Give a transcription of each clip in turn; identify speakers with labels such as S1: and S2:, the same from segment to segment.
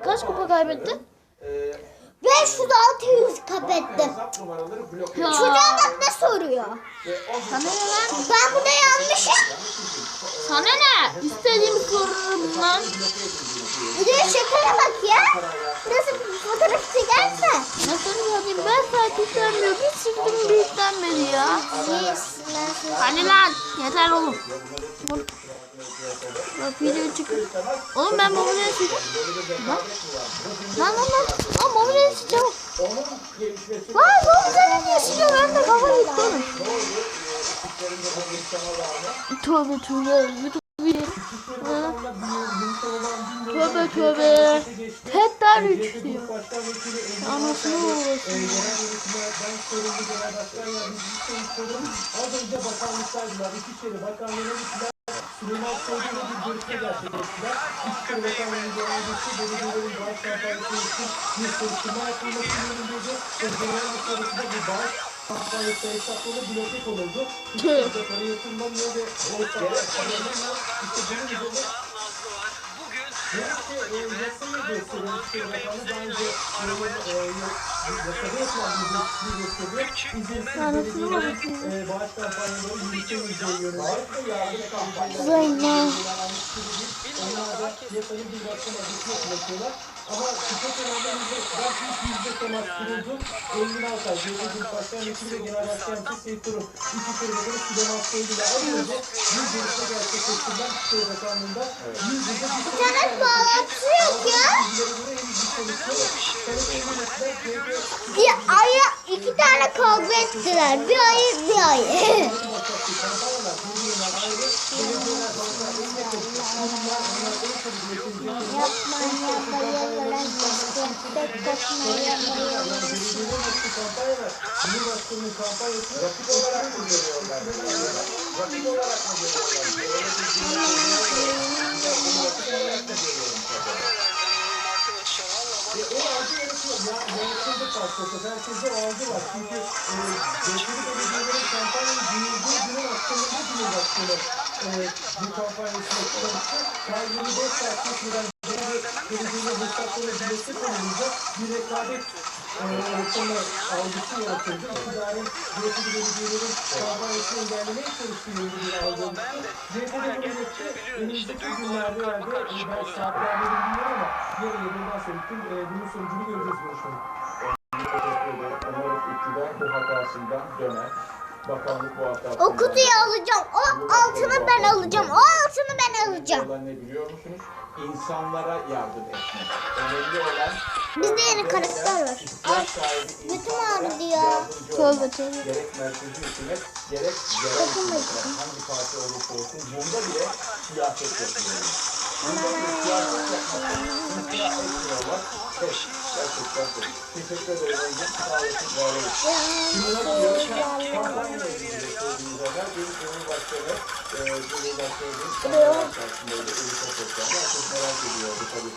S1: Kaç kupa kaybetti?
S2: 500 600 kaybetti.
S3: Hesap numaraları bloke
S1: Ya.
S2: Çocuğa bak ne soruyor.
S3: ve
S1: Sana ne lan?
S2: Ben burada yanlışım.
S1: Sana ne? İstediğimi sorurum lan.
S2: Bir de şekere bak ya. Nasıl fotoğraf çekerse.
S1: Nasıl yapayım? Ben saat yüklenmiyor. Bir siktim bir yüklenmedi ya. Hadi lan. Yeter oğlum. Oğlum. Bak video çıkıyor. Oğlum ben mobilyayı sileceğim. Lan. Lan lan lan. Lan
S3: onun gelişmesi
S1: Lan mobilyayı niye siliyor? Ben de kafa gitti oğlum. Tövbe tövbe. YouTube video. Tövbe tövbe. Yükseliyor.
S3: başkan vekili
S1: Anasını
S3: Sorun az önce bakanlıktaydılar. İçişleri Bakanlığı'na gittiler. Süleyman Soylu'yla bir görüşme gerçekleştiler. İçişleri Bakanlığı'nın yardımcısı belediyelerin bağış kampanyası için bir soruşturma yapılması yönündeydi. Genel başkanlıkta bu bağış kampanyası hesapları bloke konuldu. İçişleri para yatırılamıyor ve o hesaplar işte bunun üzerine Gerçi e, ulaşıyorlar. Ama önemli yüzde, belki ilk yüzde temas kuruldu. Engin Altay, Cevdet Başkan Vekili ve Genel Başkan Yardımcısı Seyit Durum, İçişleri Bakanı Süleyman Soylu ile az önce bir görüşme gerçekleştirilen İçişleri Bakanlığı'nda yüz yüze bir
S2: İnternet bağlantısı yok ya. Bir aya iki tane kavga ettiler. Bir ayı bir ayı. Yapma yapma yapma.
S3: Cumhurbaşkanı'nın kampanyasını rakip olarak mı görüyorlar? Rakip olarak mı görüyorlar? E, o algı yaratıyor. Ya, yaratıldı karşılıklı. Herkeste algı var. Çünkü e, Beşiktaş Belediyeleri kampanyanın duyurduğu günün akşamında Cumhurbaşkanı e, bu kampanyasını kullanmıştı. Ta 24 saat geçmeden belediyeler hesaplarına bilesi konulunca bir rekabet e, ortamı algısı yaratıldı. İktidarın Beşiktaş Belediyelerin kampanyasını engellemeye çalıştığı yönünde bir algı. CHP'de bu birlikte önümüzdeki günlerde herhalde e, ben saatlerde bilmiyorum ama yarın yarından sonra tüm e, bunun sonucunu göreceğiz görüşmenin. Umarım iktidar bu hatasından döner. Bakanlık bu hatasından
S2: O kutuyu alacağım. O altını ben alacağım. O altını ben alacağım.
S3: olan ne biliyor musunuz? İnsanlara yardım etmek. Önemli olan
S2: Bizde yeni karakter var. Ay, götüm ağrıdı ya.
S1: Tövbe tövbe.
S3: Gerek merkezi hükümet, gerek yerel hükümetler, hangi parti olursa olsun bunda bile siyaset yapıyor. Bunda bile siyaset yapmaktan imtina etmiyorlar. Evet, gerçekten çok. Teşekkür ederim. Sağ olasın, var olun. Şimdi nasıl diyoruz? Cumhurbaşkanı, e, Cumhurbaşkanı'nın kameralar karşısında öyle ölü sokaklarda herkes merak ediyordu tabii.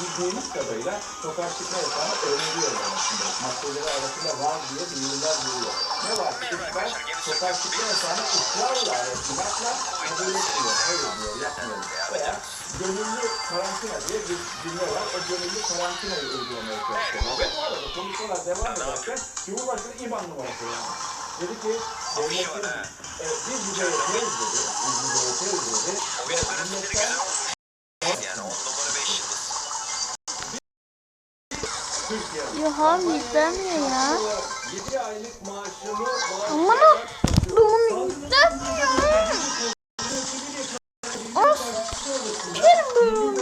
S3: Bildiğimiz kadarıyla sokağa çıkma yasağını öneriyorlar aslında. Maddeleri arasında var diye duyurular duyuyor. Ne var ki iktidar sokağa çıkma yasağını ısrarla inatla kabul etmiyor. Hayır diyor, yapmıyor. Veya gönüllü karantina diye bir cümle var. O gönüllü karantinayı uygulamaya çalışıyorlar. Ve bu arada konuşmalar devam ederken Cumhurbaşkanı İBAN numarası yani. Dedi ki devletlerin e, biz bize yapıyoruz dedi. Biz bize yapıyoruz dedi.
S1: Abi izlemiyor ya.
S3: 7 aylık maaşımı
S1: Aman o. Bunu izlemiyor. Of. Sikerim bunu.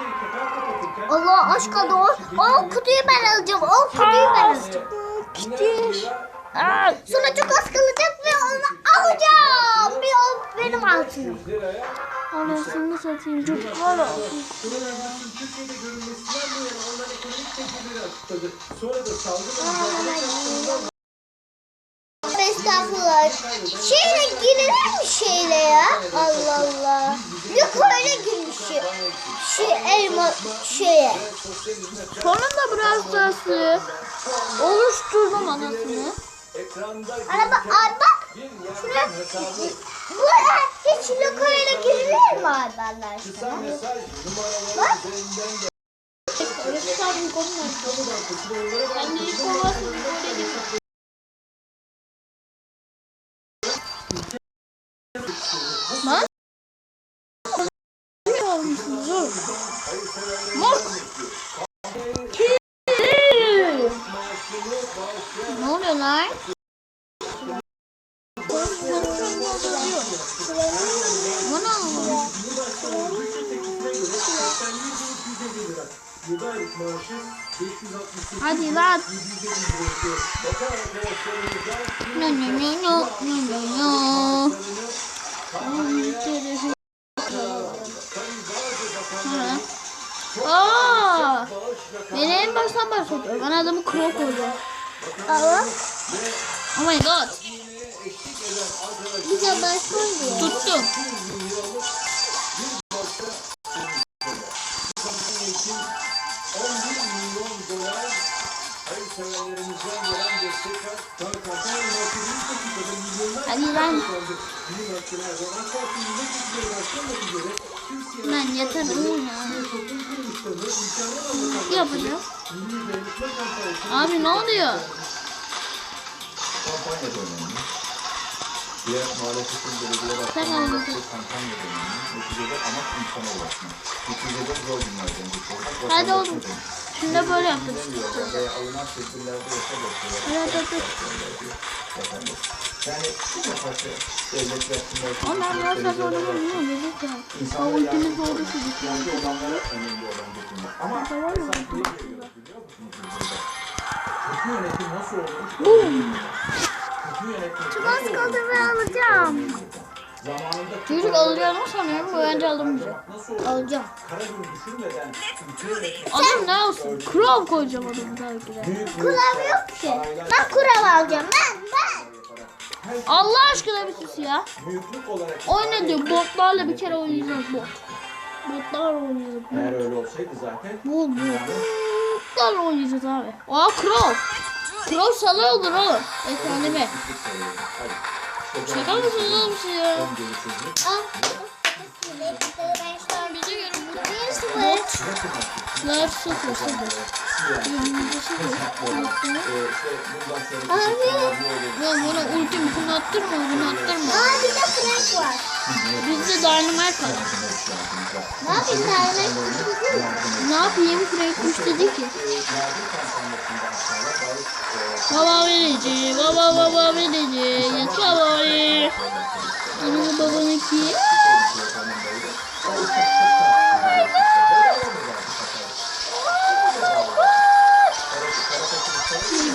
S3: Yeri tekrar kapatırken...
S2: Allah aşk oldu. O, o kutuyu ben alacağım. O kutuyu ben alacağım.
S1: Aa,
S2: Sonra çok az kalacak ve onu alacağım. Bir o benim altınım.
S1: Anasını satayım çocuklar olsun.
S3: Türkiye'de görülmesinden bu yana alınan ekonomik tedbirleri açıkladı. Sonra da salgınla
S2: Estağfurullah. Şeyle girilir mi şeyle ya? Allah şu, şu elma şeye.
S4: Sonunda biraz sırası oluşturdum anasını.
S2: Araba, ay bak. Şuraya, bu hiç lokayla girilir mi abi Allah
S1: kısa
S2: aşkına?
S1: mesaj numaraları üzerinden de
S4: Efsane konu Ben de ilk kovasını böyle Bu ne oluyor?
S1: yılda aylık maaşı 568
S4: Hadi lan. No no no no no no no. Aa! Beni en baştan başlatıyor. Ben adamı crow koyacağım.
S2: Ama
S4: Oh my god.
S2: Bize başlıyor.
S4: Tuttum.
S1: için 11 milyon dolar hayırseverlerimizden gelen destek var. Tabii kampanya merkezinin dakikada milyonlar
S4: Hadi lan. Lan yeter
S1: almak
S4: Yapacağım. Abi ne oluyor?
S1: kampanya dönemi. Diğer muhalefetin belediye
S4: Sen
S1: başkanının
S4: anladın.
S1: yaptığı kampanya dönemi. Neticede amaç insana ulaşmak. Neticede zor günlerden geçiyorlar.
S4: Hadi oğlum. Şimdi de böyle.
S1: Bilemiyorlar veya alınan tedbirlerde yaşa bakıyorlar.
S4: Evet evet.
S1: Yani bir parça devletler
S4: Ama ben biraz daha sonra bilmiyorum. Dedik ya. Çocuk.
S1: ihtiyacı olanlara önemli olan dokunmak. Ama görüyoruz biliyor musunuz? Kötü yönetim nasıl olmuş?
S4: Çok az kaldı ve alacağım.
S1: Zamanında
S4: Çocuk alacağını sanıyorum. Öğrenci alamayacağım.
S2: Alacağım.
S4: Adam ne olsun? Crow koyacağım adamı tabii ki de.
S1: büyük büyük
S2: Kurav yok ki. Ben kurav alacağım. Ben ben.
S4: Allah aşkına bir sus ya.
S1: büyüklük olarak
S4: Oyna diyor. Botlarla bir kere oynayacağız bot. Botlarla oynayacağız.
S1: eğer öyle olsaydı zaten
S4: Bol bol. Botlarla oynayacağız abi. Aa Crow. Crow salı olur oğlum. Efendim. Şaka mısınız oğlum siz ya? Biliyorum.
S2: Bir sıfır.
S4: Sıfır sıfır.
S2: Abi.
S4: Ya bana ultimi bunu attırma bunu attırma.
S2: Aa bir de Frank var.
S4: Bizde dynamite var.
S2: Ne yapayım tane?
S4: Ne yapayım Frank kuş dedi ki. Baba verici, baba baba verici, yes baba verici. Ananı babanı ki.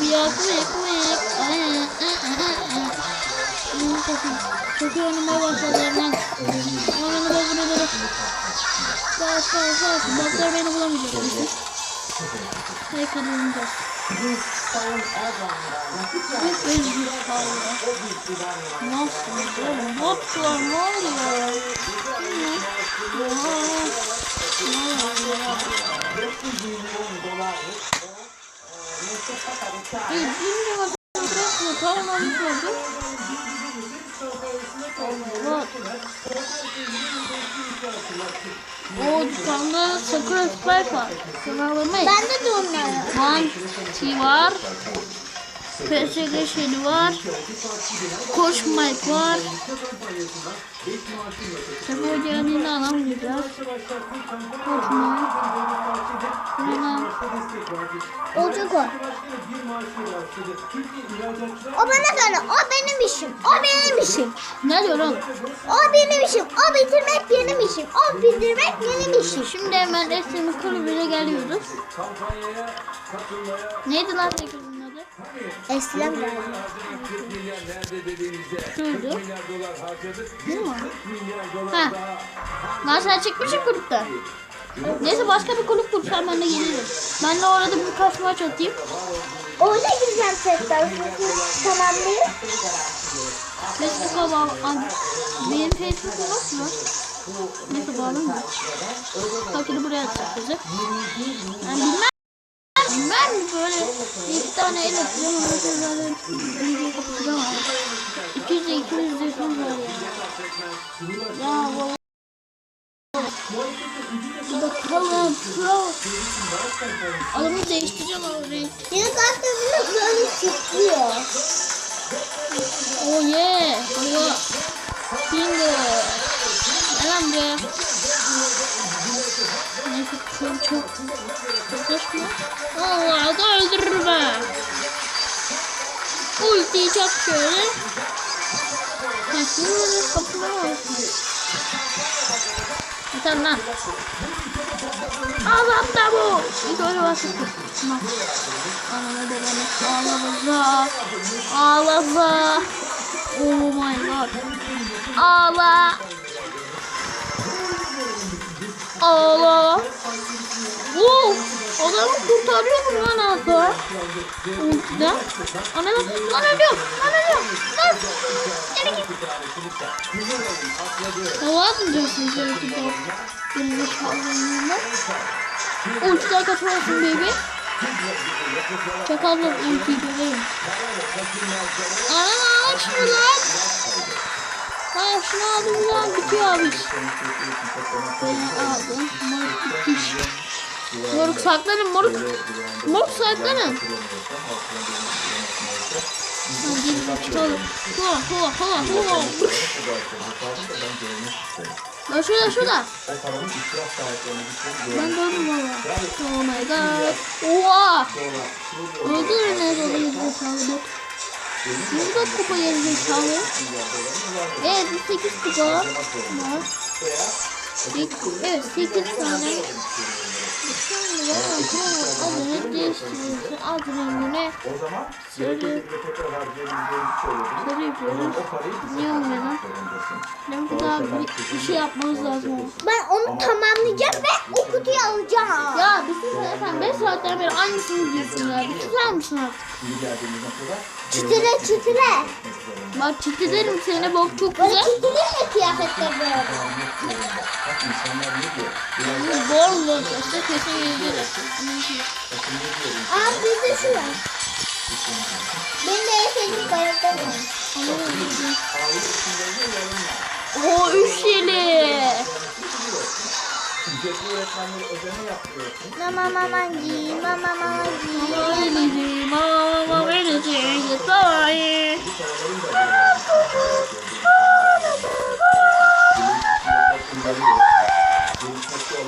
S4: Bir yakmayık mayık. Çok iyi oynamaya başladı Eren. Ananı babanı böyle. Sağ sağ sağ. Baklar beni bulamayacak. Hey kazanacağız. Hep özgür kaldı. Nasıl oğlum? Botlar ne oluyor? Ne? Ne oluyor? Bir şimdi O dükkanda Sakura Spike var. Kırmalamayız.
S2: Bende de onlar.
S4: Manti var. PSG şeyi var. Koş Mike var. Sefer Hoca'nın alamayacağız. Koş Mike. Buradan
S2: Olacak o. O bana göre. O benim işim. O benim işim.
S4: ne diyor oğlum?
S2: O benim işim. O bitirmek benim işim. O bitirmek benim işim.
S4: Şimdi hemen resmi kulübüne geliyoruz. Neydi lan
S2: Eslem geldi.
S1: 40 milyar nerede dediğimizde 40
S4: Şuydu.
S1: milyar dolar harcadık.
S4: Değil mi?
S1: 40 milyar dolar
S4: Ha. sen çıkmışsın kulüpten. Neyse başka bir kulüp kursan ben de gelirim. Ben de orada birkaç maç atayım.
S2: Orada gireceğim tekrar. Tamam değil.
S4: Facebook'a bağlı. Benim Facebook'um yok mu?
S1: Neyse bağlayayım mı? Fakiri buraya atacak bizi. Ben bilmem. Bilmem mi böyle bir tane el. Ondan sonra zaten video kapatacağım abi. 200 de 200 de var ya. Ya valla. Bakalım. Pro. Adamı değiştireceğim abi.
S2: Yine kartlarını böyle çıkıyor.
S1: Oh yeah. Baba. Bingo. Gel buraya. Çok çok. Yaklaşma. Allah da öldürür be. Ultiyi çak şöyle. Bunu kapıma. Yeter lan. Allah da bu. Bir böyle basıp. Tamam. Ananı babanı ağlaza. Ağlaza. Oh my god. Ağla. Ağla. Adamı kurtarıyorum lan hatta. Ultiden. Ana lan. Ölüyorum. Lan ölüyorum. Lan. Geri git. Hava atmayacaksın ki bak. Benim çaldığımda. Ultiden kaçmalısın baby. Çakallar ultiyi göreyim. Ana al şunu lan. Lan şunu aldım lan bitiyor abi. Ben aldım. Moruk bitmiş. Moruk saklanın moruk. Moruk saklanın. Hua hua hua hua. Lan şurada şurada. Ben döndüm valla. Oh my god. Oha. Öldürün ne dolu gerizekalı bot. 104 kupa gerizekalı. Evet 8 kupa var. Evet 8 tane. Şimdi ben adını değiştiriyorsun. Ad rengine
S3: O zaman
S1: sarı, sarı yapıyoruz.
S3: O parayı
S1: Niye olmuyor lan? daha bir, bir şey yapmamız lazım.
S2: Ben onu tamamlayacağım ve o kutuyu alacağım.
S1: Ya bir sus efendim 5 saatten beri aynısını diyorsun ya. Bir susar mısın artık?
S3: Şimdi geldiğimiz noktada
S2: Çıtıra çıtıra.
S1: Bak çitlerim seni bok çok
S2: Böyle
S1: güzel.
S2: çıtırıyla kıyafetler böyle.
S3: bak?
S1: Bu Bol bol işte kesin yedirir.
S2: Aa bizde şu var. Benim de en sevdiğim karakter var.
S1: O üç yeli.
S2: Mama mama gi mama mama gi.
S1: Mama vereceğim, mama vereceğim.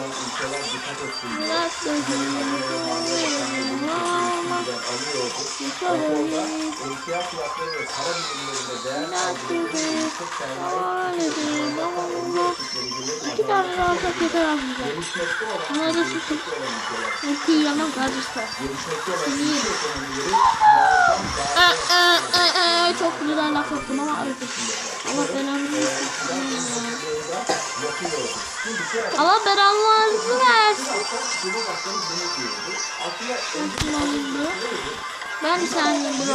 S3: Olan ülkeler dikkat etsin alıyordu.
S1: yeter.
S3: Emtia fiyatları ve para birimlerinde değer kaybı yüksek sermaye
S1: Halledeyim. Mama İki tane daha çok yeter
S3: olan
S1: Buna da sıkın. Ultiyi yemem kardeşler.
S3: gelişmekte olan
S1: Seni yerim.
S3: ekonomileri
S1: çok güzel laf ettim ama öldüm. Allah belanı versin.
S3: Şimdi
S1: Allah belanızı versin. Ben de sendim bro.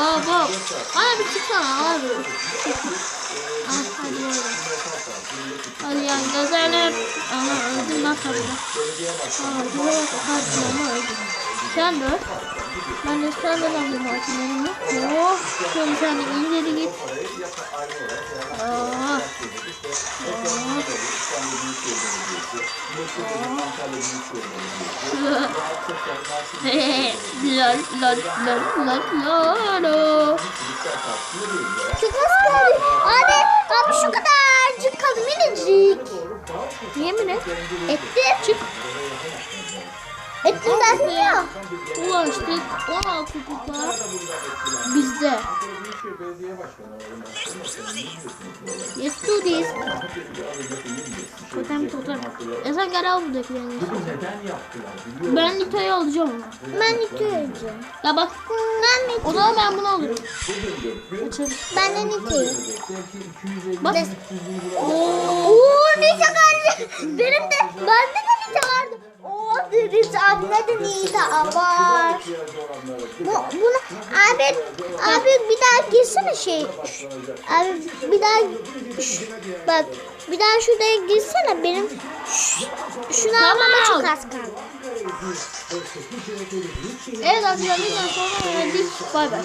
S1: Aa bak. Bana bir çıksana abi. Ah hadi böyle. Hadi yani gezelim. Ama öldüm lan tabii. Aa buraya bakarsın ama öldüm. Sen de öl. Ben de sen de ben de makinelerimi. Oh. Şöyle sen de ileri git. Aa. Lol lol lol lol lol.
S2: Çok az kaldı. Abi, abi şu kadarcık kaldı minicik.
S1: Yemin et.
S2: Ettim.
S1: Çık.
S2: Ettim dersin ya.
S1: Ulaştık 16 kupa bizde. Yes do this. Totem totem. E sen gel al buradakilerini.
S3: biliyor
S1: Ben Nito'yu alacağım.
S2: Ben Nito yiyeceğim.
S1: Ya bak.
S2: Ben Nito.
S1: O zaman ben bunu alırım. Açalım.
S2: Ben de Nito'yu.
S1: Bak. Oo.
S2: Oo Nito geldi. Benim de, bende de Nito vardı. Neydi var.
S3: ihtiyacı olanlara
S2: Bu, bunu abi abi bir daha girsene şey. Abi bir daha bak bir daha şuraya girsene benim şunu almama çok az kaldı.
S1: Evet arkadaşlar videonun sonuna geldik. Bay bay.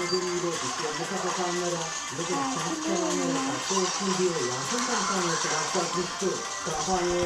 S5: kampanyaya